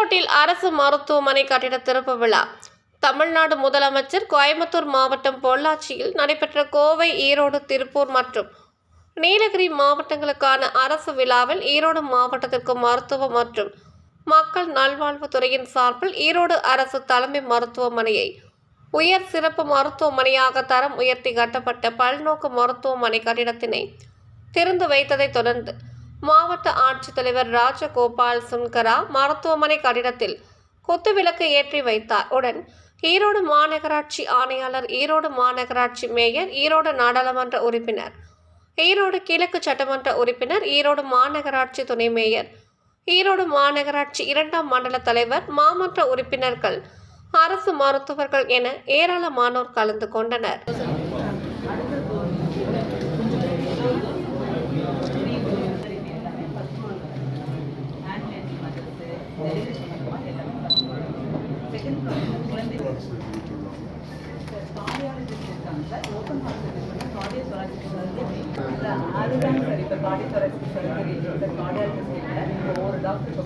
அரசு மருத்துவமனை கட்டிட திறப்பு விழா. தமிழ்நாடு முதலமைச்சர் கோயம்புத்தூர் மாவட்டம் பொள்ளாச்சியில் நடைபெற்ற கோவை ஈரோடு திருப்பூர் மற்றும் நீலகிரி மாவட்டங்களுக்கான அரசு விழாவில் ஈரோடு மாவட்டத்திற்கு மருத்துவ மற்றும் மக்கள் நல்வாழ்வுத்துறையின் சார்பில் ஈரோடு அரசு தலைமை மருத்துவமனையை உயர் சிறப்பு மருத்துவமனையாக தரம் உயர்த்தி கட்டப்பட்ட பல்நோக்கு மருத்துவமனை கட்டிடத்தினை திறந்து வைத்ததைத் தொடர்ந்து மாவட்ட ஆட்சித்தலைவர் ராஜகோபால் சுன்கரா மருத்துவமனை கட்டிடத்தில் குத்துவிளக்கு ஏற்றி வைத்தார். உடன் ஈரோடு மாநகராட்சி ஆணையாளர் ஈரோடு மாநகராட்சி மேயர் ஈரோடு நாடாளுமன்ற உறுப்பினர் ஈரோடு கிழக்கு சட்டமன்ற உறுப்பினர் ஈரோடு மாநகராட்சி துணை மேயர் ஈரோடு மாநகராட்சி இரண்டாம் மண்டல தலைவர் மாமன்ற உறுப்பினர்கள் அரசு மருத்துவர்கள் என ஏராளமானோர் கலந்து கொண்டனர். அதுதான் சார் இப்போ கார்டியோதொராசிக் சர்ஜரி இந்த கார்டியாலஜிஸ்ட் இல்லை இப்போ ஒரு டாக்டர் இப்போ